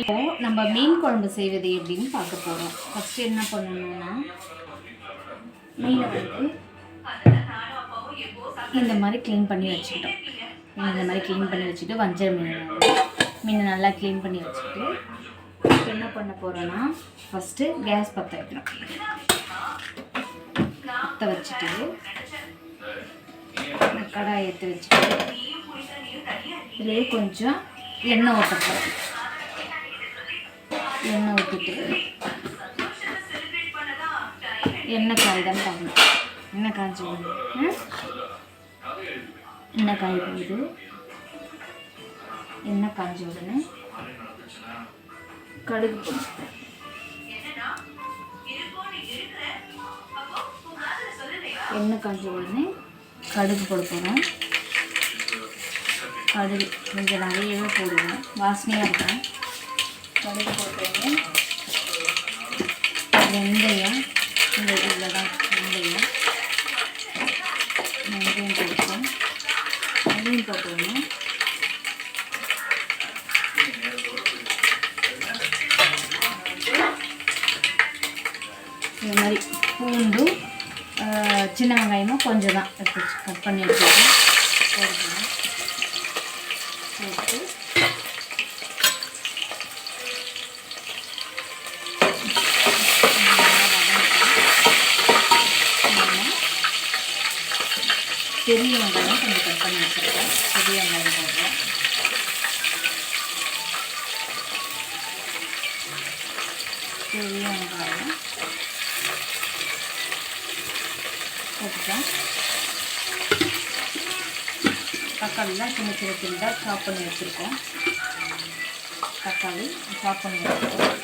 இப்போ நம்ம மீன் குழம்பு செய்வது எப்படின்னு பார்க்க போகிறோம் ஃபஸ்ட்டு என்ன பண்ணணும்னா மீனை வந்து இந்த மாதிரி க்ளீன் பண்ணி வச்சுக்கிட்டோம். மீன் இந்த மாதிரி க்ளீன் பண்ணி வச்சுட்டு வஞ்சர மீன். மீனை நல்லா க்ளீன் பண்ணி வச்சுட்டு இப்போ என்ன பண்ண போகிறோன்னா ஃபஸ்ட்டு கேஸ் பற்ற வைக்கிறோம் பற்ற வச்சுட்டு இந்த எடுத்து வச்சுட்டு இதுலேயே கொஞ்சம் எண்ணெய் ஊற்றப்படும் எண்ணெய் ஊற்றிட்டு எண்ணெய் காய்தான் பார்க்கணும் எண்ணெய் காய்ச்சி போகுது. எண்ணெய் காய் போகுது. எண்ணெய் காய்ச்சி உடனே கடுகு எண்ணெய் காய்ஞ்ச உடனே கடுகு போட போகிறோம் கடுகு கொஞ்சம் நிறையவே போடுவேன். வாசனையாக இருக்கும். கடுகு போட்டுருங்க. வெந்தயம் இந்த இதில் தான் வெந்தயம். வெந்தயம் போட்டோம் வெந்தயம் போட்டோடனே இந்த மாதிரி பூண்டு சின்ன வெங்காயமும் கொஞ்சம் தான் எடுத்து கட் பண்ணி வச்சுருக்கோம் போட்டுக்கணும் போட்டு பெரிய வெங்காயம் கொஞ்சம் கட் பண்ணி வச்சுருக்கேன். பெரிய வெங்காயம் போடுறோம் பெரிய வெங்காயம் போட்டுட்டேன். தக்காளிலாம் சின்ன சின்ன சின்னதாக சாப் பண்ணி வச்சுருக்கோம். தக்காளி சாப் பண்ணி வச்சுருக்கோம்.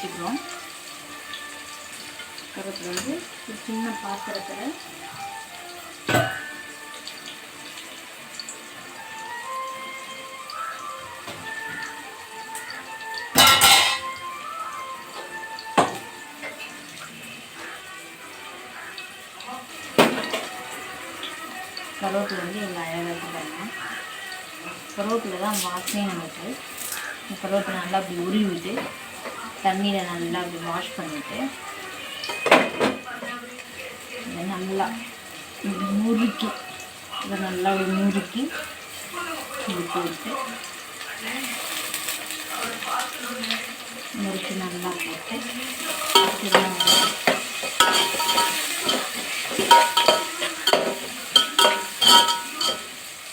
வச்சுக்கிறோம். பக்கத்தில் வந்து ஒரு சின்ன பாத்திரத்தில் கருவேப்பிலை வந்து இவ்வளோ அழகாக இருக்குதாங்க கருவேப்பிலை தான் வாசனையே நமக்கு இந்த நல்லா அப்படி உருவிட்டு தண்ணியில் நல்லா அப்படி வாஷ் பண்ணிவிட்டு இதை நல்லா முறுக்கி இதை நல்லா ஒரு முறுக்கி இப்படி போட்டு முறுக்கி நல்லா போட்டு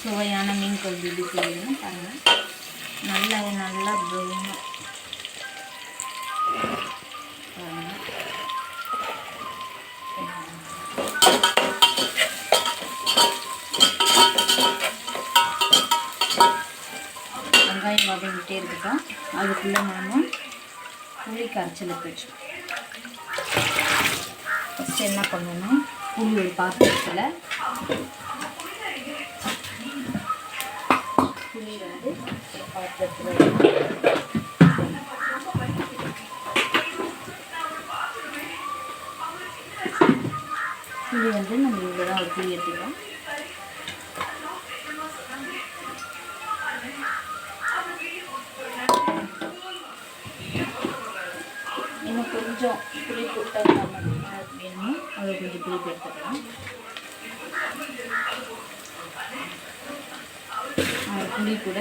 சுவையான மீன் குழம்பு எப்படி செய்யணும் பாருங்கள் நல்லா நல்லா ப்ரௌனாக வெங்காயம் வதங்கிட்டே இருக்கட்டும். அதுக்குள்ளே நாம புளி கரைச்சலுக்கு வச்சு ஃபஸ்ட் என்ன பண்ணணும்? புளி ஒரு பாத்திரத்தில். புளி வந்து பாத்திரத்தில் வைக்கணும். புளி வந்து நம்ம இவ்வளோ தான் ஒரு புளி எடுத்துக்கிறோம். இன்னும் கொஞ்சம் புளி போட்டால் வேணுமோ. அதை கொஞ்சம் புளி எடுத்துக்கலாம் புளி கூட.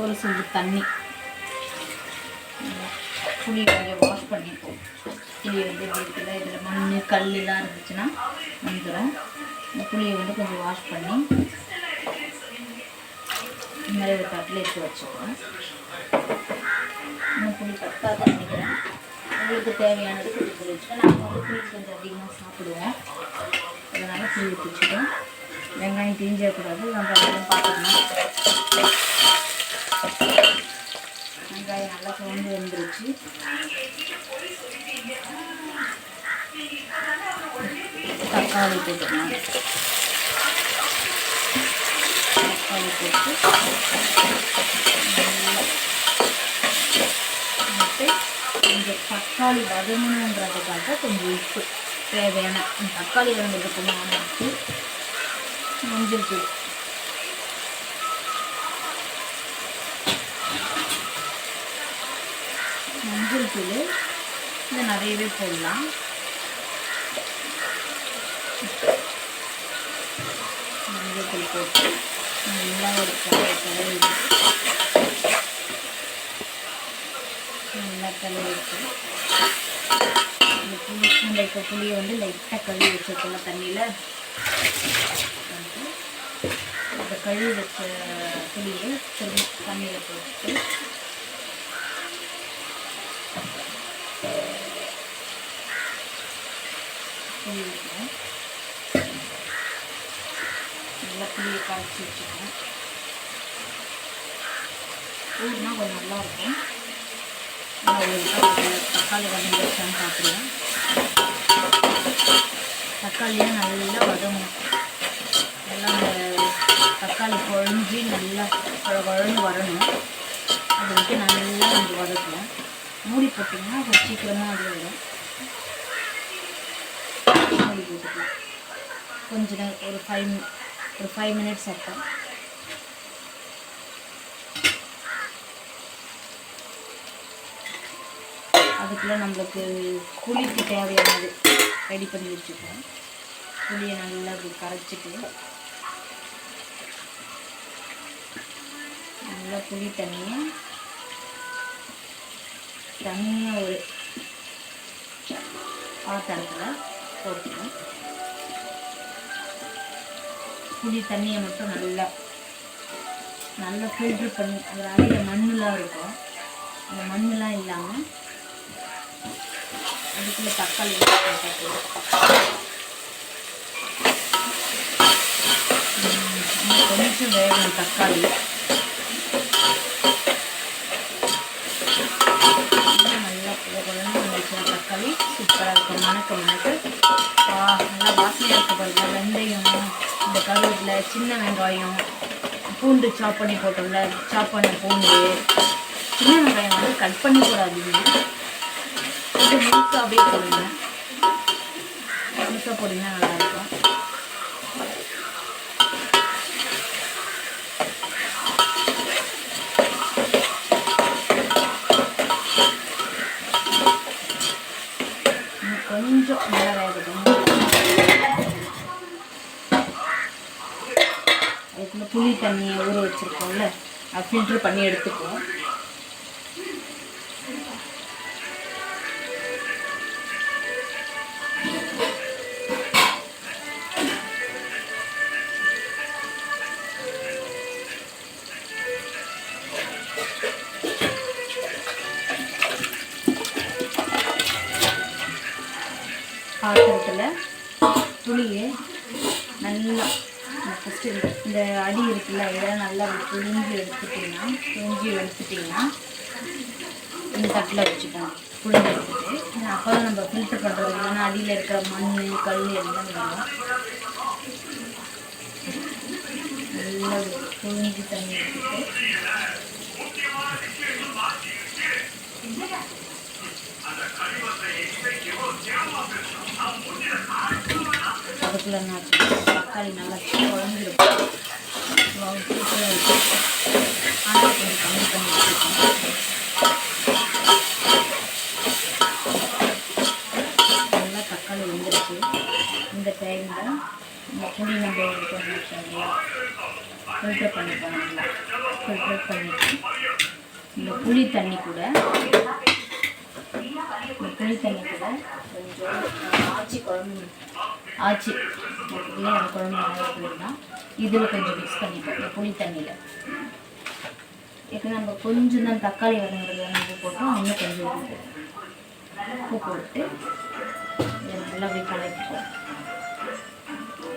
ஒரு சொம்பு தண்ணி. புளி கொஞ்சம் வாஷ் பண்ணிப்போம் புளியை வந்து இருக்குல்ல இதில் மண் கல்லாம் இருந்துச்சுன்னா வந்துடும் இந்த புளியை வந்து கொஞ்சம் வாஷ் பண்ணி இந்த மாதிரி ஒரு தட்டில் எடுத்து வச்சுக்கோம் இன்னும் புளி பத்தாதான் நினைக்கிறேன் உங்களுக்கு தேவையானது கொஞ்சம் புளி வச்சுக்கோம் நாங்கள் வந்து புளி கொஞ்சம் அதிகமாக சாப்பிடுவோம். அதனால் புளி ஊற்றி வெங்காயம் தீஞ்சிடக்கூடாது வெங்காயம் பார்த்துக்கணும் வெங்காயம் நல்லா சோர்ந்து வந்துருச்சு. தக்காளி போட்டுக்கலாம். தக்காளி போட்டு கொஞ்சம் தக்காளி வதங்கணுன்றதுக்காக கொஞ்சம் உப்பு தேவையான தக்காளி வதங்கிறதுக்கு கொஞ்சம் மஞ்சள் தூள். மஞ்சள் இது நிறையவே போடலாம். மஞ்சள் போட்டு நல்லா ஒரு கலவை கலவை நல்லா கலவை விட்டு இந்த புளி இந்த இப்போ புளியை வந்து லைட்டாக கழுவி வச்சுருக்கோம் தண்ணியில். வந்து இந்த கழுவி வச்ச புளியை திரும்ப தண்ணியில் போட்டு புளி வைக்கணும் நல்லா புளியை கரைச்சி வச்சுக்கணும் ஊர்னா கொஞ்சம் நல்லா இருக்கும். நல்லா வச்சான்னு கொஞ்சம் பார்க்குறேன் தக்காளியாக நல்லா வதங்கணும் நல்லா அந்த தக்காளி குழஞ்சி நல்லா குழ குழன்னு வரணும் அது வரைக்கும் நல்லா கொஞ்சம் வதக்கணும் மூடி போட்டிங்கன்னா கொஞ்சம் சீக்கிரமாக அது வரும். வச்சுக்கலாம் கொஞ்ச நேரம் ஒரு ஃபைவ் ஒரு ஃபைவ் மினிட்ஸ் அப்புறம். அதுக்குள்ளே நம்மளுக்கு புளிக்கு தேவையானது ரெடி பண்ணி வச்சுக்கோம் புளியை நல்லா அப்படி கரைச்சிட்டு நல்லா புளி தண்ணியை தனியாக ஒரு பாத்திரத்தில் போட்டுக்கணும் புளி தண்ணியை மட்டும் நல்லா நல்லா ஃபில்ட்ரு பண்ணி அதில் அடியில் மண்ணெலாம் இருக்கும். அந்த மண்ணெலாம் இல்லாமல் அதுக்குள்ளே தக்காளி கொஞ்சம் வேகணும் தக்காளி இன்னும் நல்லா குழந்தை வந்துச்சுன்னா தக்காளி சூப்பராக இருக்கும் மணக்க மணக்க நல்லா வாசனையாக இருக்க பாருங்க. வெந்தயம் இந்த கருவேப்பிலை சின்ன வெங்காயம் பூண்டு சாப் பண்ணி போட்டோம்ல சாப் பண்ண பூண்டு. சின்ன வெங்காயம் வந்து கட் பண்ணி போடாதீங்க. கொஞ்சம் முழுசாக அப்படியே போடுங்க. முழுசாக போட்டிங்கன்னா நல்லா இன்னும் கொஞ்சம் நல்லா வேகட்டும் அதுக்குள்ள புளி தண்ணியை ஊற வச்சுருக்கோம்ல ஃபில்ட்ரு பண்ணி எடுத்துக்குவோம். இதெல்லாம் புளிஞ்சு எடுத்துட்டிங்கன்னா புளிஞ்சு எடுத்துட்டிங்கன்னா இந்த தட்டில் வச்சுக்கணும் புளிஞ்சு எடுத்துட்டு அப்போ தான் நம்ம ஃபில்டர் பண்ணுறது இல்லைன்னா அடியில் இருக்கிற மண் கல் எல்லாம் வரும். நல்லா புளிஞ்சு தண்ணி எடுத்துட்டு அதுக்குள்ள நான் தக்காளி நல்லா குழஞ்சிருக்கும் சூப்பராக இருக்கும் ஆனால் கொஞ்சம் கம்மி பண்ணி வச்சுருக்கோம் நல்லா தக்காளி வந்துருச்சு இந்த டைமில் இந்த புளி நம்ம எடுத்து வச்சுருந்தோம் ஃபில்டர் பண்ணிப்போம் நல்லா ஃபில்டர் பண்ணிட்டு இந்த புளி தண்ணி கூட இந்த புளி தண்ணி கூட கொஞ்சம் ஆச்சி குழம்பு ஆச்சி இல்லை அந்த குழம்பு நல்லா இருக்குதுன்னா இதில் கொஞ்சம் மிக்ஸ் பண்ணிப்போம் இந்த புளி தண்ணியில் ஏற்கனவே நம்ம கொஞ்சம் தான் தக்காளி வதங்குறது உப்பு போட்டோம் இன்னும் கொஞ்சம் உப்பு. உப்பு போட்டு இதை நல்லா அப்படியே கலக்கிப்போம்.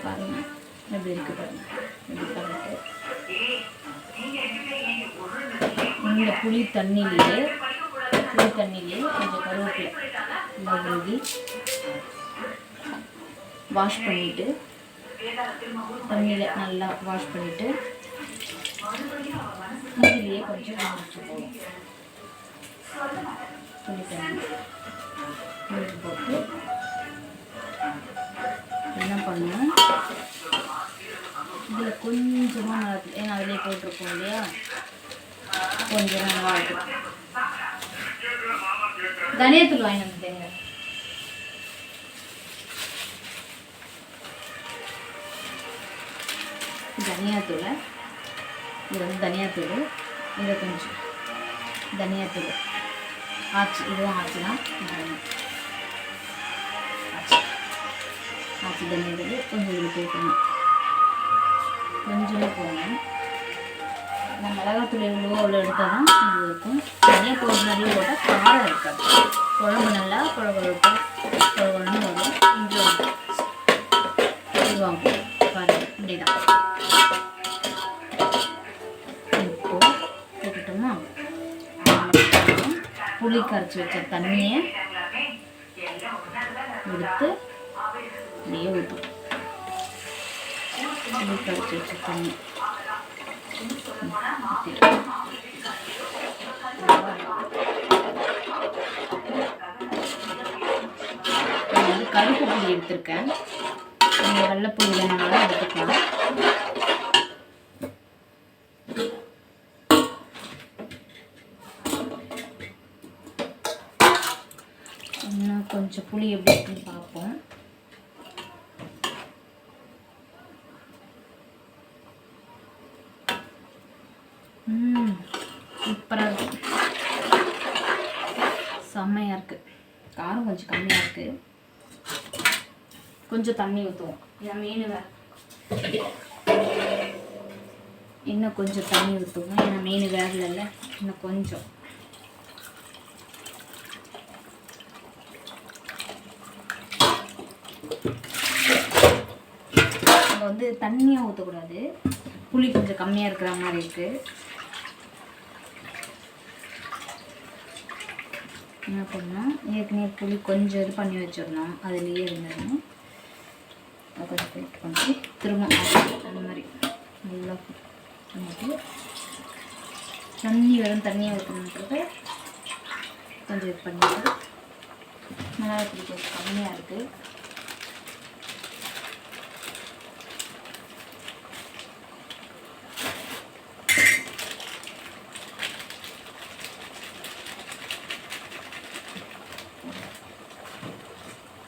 பாருங்கள் எப்படி இருக்குது பாருங்கள் இப்படி கலக்கிட்டு இந்த புளி தண்ணியிலேயே புளி தண்ணியிலே கொஞ்சம் கருவேப்பிலை இந்த உருகி வாஷ் பண்ணிவிட்டு தண்ணியில் நல்லா வாஷ் பண்ணிவிட்டு இதுலேயே கொஞ்சம் போட்டு என்ன பண்ணணும் இதில் கொஞ்சமாக மிளகு ஏன்னா அதிலே போட்டிருக்கோம் இல்லையா கொஞ்சம் மிளகு தனியத்தில் வாங்கி வந்துட்டேங்க தனியாத்தூளை. இது வந்து தனியாத்தூள். இதை கொஞ்சம் தனியாத்தூள். ஆச்சு இதுவும் ஆச்சு தான். ஆச்சு. ஆச்சு தனியாத்தூள் கொஞ்சம் இதில் போட்டுக்கணும் கொஞ்சமாக போகணும் நம்ம மிளகாத்தூள் எவ்வளோ அவ்வளோ எடுத்தால் தான் இது இருக்கும். தனியாக போட்டு நிறைய போட்டால் காரம் இருக்காது. குழம்பு நல்லா குழம்பு இருக்கும் கரைச்சி வச்ச தண்ணியை எடுத்து அப்படியே ஊற்றும் கரைச்சி வச்ச தண்ணி. நான் வந்து கருப்பு புளி எடுத்திருக்கேன். நீங்கள் வெள்ளைப்புளி எடுத்துக்கலாம். கொஞ்சம் புளி எப்படி இருக்குன்னு பார்ப்போம். சூப்பராக இருக்கு. செம்மையாக இருக்கு. காரம் கொஞ்சம் கம்மியாக இருக்கு. கொஞ்சம் தண்ணி ஊற்றுவோம் ஏன்னா மீன் வேற. இன்னும் கொஞ்சம் தண்ணி ஊற்றுவோம் ஏன்னா மீன் வேகலைல்ல. இன்னும் கொஞ்சம். நம்ம வந்து தண்ணியாக ஊற்றக்கூடாது புளி கொஞ்சம் கம்மியாக இருக்கிற மாதிரி இருக்குது என்ன பண்ணோம் ஏற்கனவே புளி கொஞ்சம் இது பண்ணி வச்சிடணும். அதுலேயே இருந்துடணும். கொஞ்சம் போயிட்டு பண்ணி திரும்ப அந்த மாதிரி. நல்லா பண்ணிட்டு தண்ணி வெறும் தண்ணியாக ஊற்றணுன்றது கொஞ்சம் இது பண்ணிட்டு மிளகாய் கொஞ்சம் கம்மியாக இருக்குது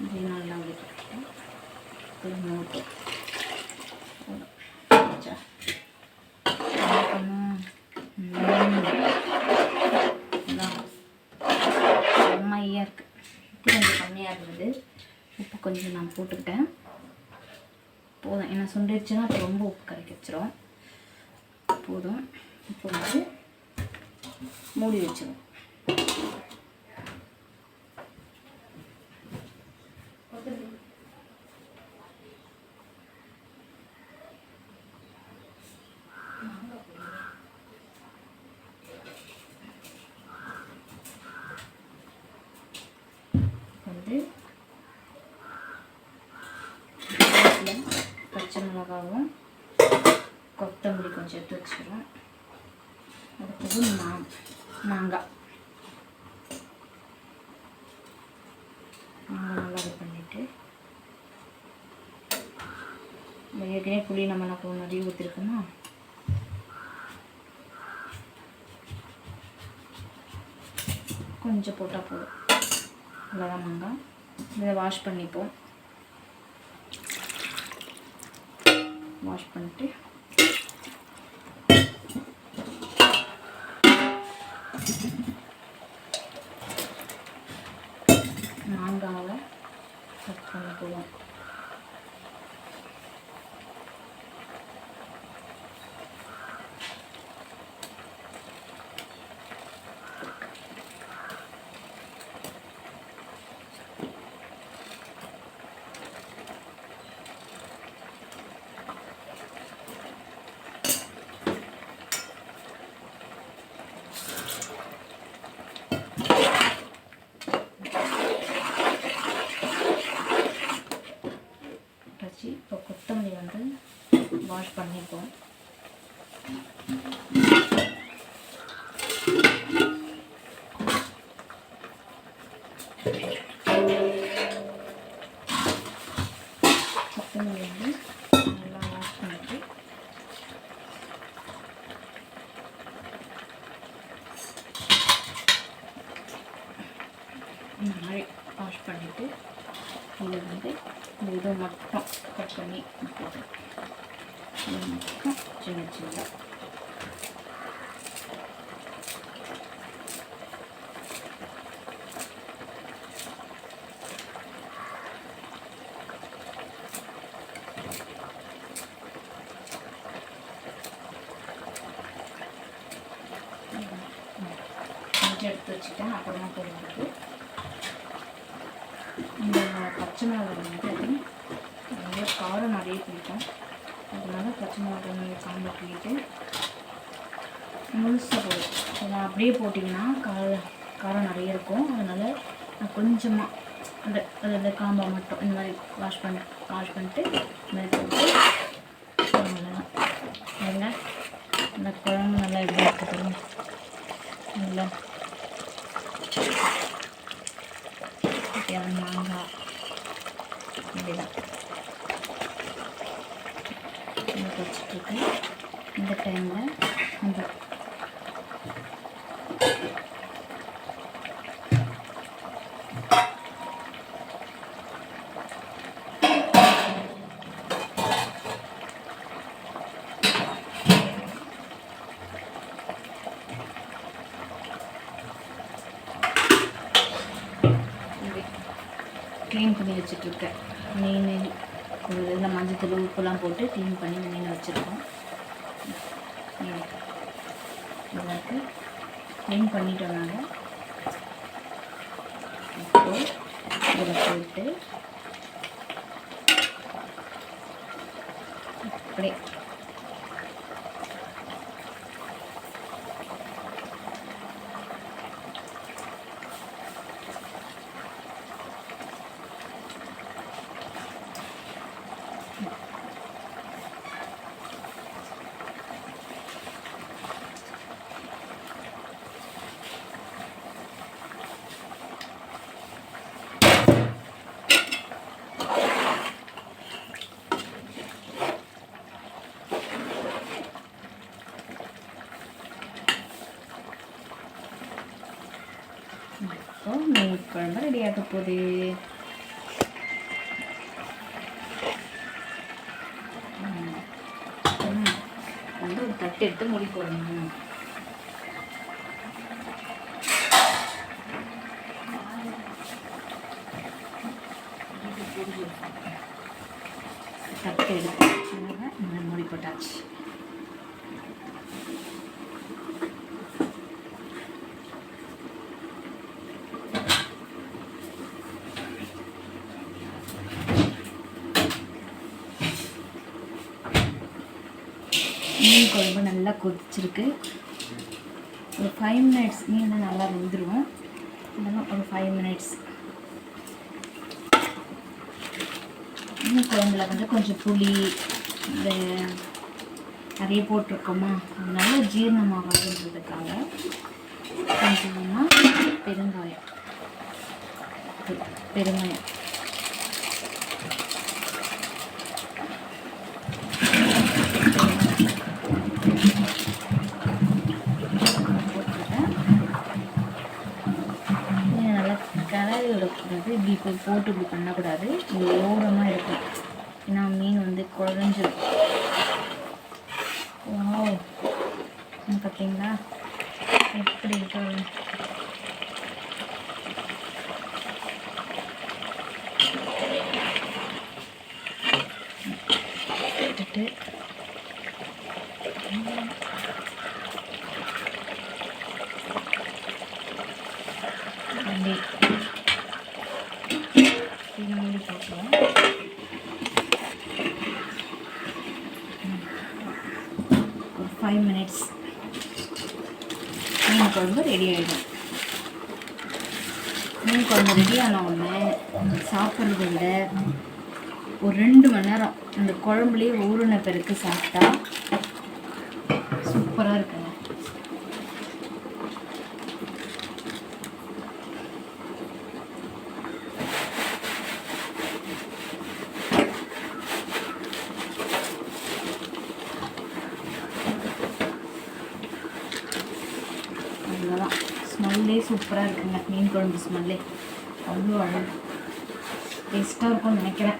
இது நல்லா விட்டுட்டு இது மூட்டு வச்சா என்ன பண்ணும்? ம். இதான். செம்மையா இருக்கு உப்பு கொஞ்சம் கம்மியாக இருந்தது உப்பு கொஞ்சம் நான் போட்டுக்கிட்டேன். போதும். ஏன்னா சுண்டிடுச்சுன்னா அப்போ ரொம்ப உப்பு கரைக்க வச்சிரும். போதும். இப்போ வந்து மூடி வச்சிடும் வந்து கருவேப்பிலை, பச்சை மிளகாவும் கொத்தமல்லி கொஞ்சம் எடுத்து வச்சுக்கிறோம் அடுத்தது மா மாங்காய் மாங்காய் நல்லா இது பண்ணிவிட்டு ஏற்கனவே புளி நம்ம என்ன நிறைய ஊற்றிருக்கோமா கொஞ்சம் போட்டால் போதும். அவ்வளோதான் மாங்காய் இதை வாஷ் பண்ணிப்போம். வாஷ் பண்ணிட்டு. மாங்காவை கட் பண்ணிக்குவோம் கொஞ்சம் எடுத்து வச்சுட்டேன். அப்புறமா போடுறது இந்த பச்சை மிளகாய் வந்து நிறைய காரம் நிறைய பிடிக்கும் அதனால பச்சை மிளகாய் காம்பை கிள்ளிட்டு முழுசாக போடும் அதை அப்படியே போட்டிங்கன்னா கார காரம் நிறைய இருக்கும். அதனால் நான் கொஞ்சமாக அந்த அந்த காம்பை மட்டும் இந்த மாதிரி வாஷ் பண்ணி வாஷ் பண்ணிட்டு இந்த மாதிரி போட்டு நல்லா இந்த குழம்பு நல்லா எப்படி இருக்குது நல்லா தேவையான மாங்காய் இப்படிதான் இதை இந்த டைமில் அந்த க்ளீன் பண்ணி வச்சுட்ருக்கேன் மீன் ஒரு இதில் மஞ்சத்தூள் உப்புலாம் போட்டு க்ளீன் பண்ணி மீன் வச்சுருக்கோம். இதற்கு க்ளீன் பண்ணிட்டோம் நாங்கள் இப்போ இதில் போட்டு அப்படியே இப்போ மீன் குழம்பு ரெடி ஆக போகுது ம். ம். வந்து ஒரு தட்டு எடுத்து மூடி போடணும் தட்டு எடுத்து அழகாக இந்த மாதிரி மூடி போட்டாச்சு மீன் குழம்பு நல்லா கொதிச்சிருக்கு. ஒரு ஃபைவ் மினிட்ஸ் மீன் நல்லா வெந்துடும் இதெல்லாம் ஒரு ஃபைவ் மினிட்ஸ் மீன் குழம்புல வந்து கொஞ்சம் புளி இந்த நிறைய போட்டிருக்கோமா அதனால ஜீரணமாகாதுன்றதுக்காக கொஞ்சமாக பெருங்காயம். பெருங்காயம் போட்டுருக்கேன் இதை நல்லா கிளறி வந்து இப்படி இப்போ போட்டு இப்படி பண்ணக்கூடாது. இது ஓரமாக இருக்கும். ஏன்னா மீன் வந்து குழஞ்சிரும். ஓ பார்த்தீங்களா எப்படி இருக்கு விட்டுட்டு அப்படி இது மூடி போட்டுருவோம் ஒரு ஃபைவ் மினிட்ஸ் மீன் குழம்பு ரெடி ஆகிடும் நம்ம ரெடி ஆன உடனே சாப்பிட்றத விட ஒரு ரெண்டு மணி நேரம் அந்த குழம்புலேயே ஊறின பிறகு சாப்பிட்டா சூப்பராக இருக்குங்க. ஸ்மெல்லே சூப்பராக இருக்குங்க. மீன் குழம்பு ஸ்மெல்லே அவ்வளோ அழகு. டேஸ்ட்டாக இருக்கும்னு நினைக்கிறேன்.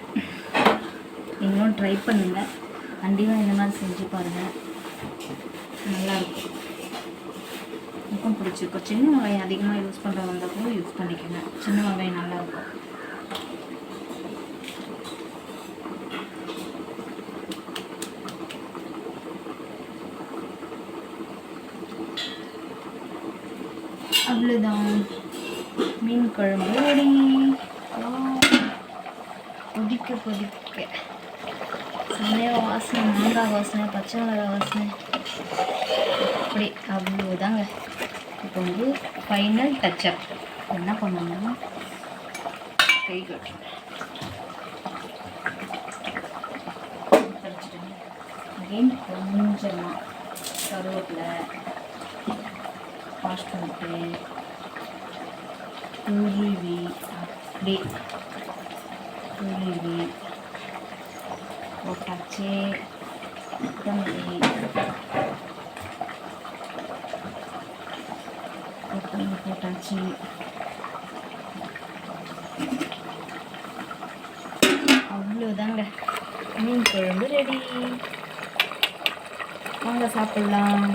நீங்களும் ட்ரை பண்ணுங்கள் கண்டிப்பாக இந்த மாதிரி செஞ்சு பாருங்கள் நல்லாயிருக்கும் எனக்கும் பிடிச்சிருக்கும். சின்ன வெங்காயம் அதிகமாக யூஸ் பண்ணுறவங்க கூட யூஸ் பண்ணிக்கோங்க. சின்ன வெங்காயம் நல்லாயிருக்கும் அவ்வளோதான் மீன் குழம்பு ரெடி கொதிக்க சமையல் வாசனை மாங்காய் வாசனை பச்சை மிளகாய் வாசனை அப்படி அவ்வளோதாங்க இப்போ வந்து ஃபைனல் டச்சப் என்ன பண்ணணும்னா கை கட்டணும் அகெயின் கொஞ்சமாக கருவேப்பிலை வாஷ் பண்ணிட்டு துருவி அப்படி துருவி போட்டாச்சு கொத்தமல்லி கொத்தமல்லி போட்டாச்சு அவ்வளோதாங்க மீன் குழம்பு ரெடி வாங்க சாப்பிட்லாம்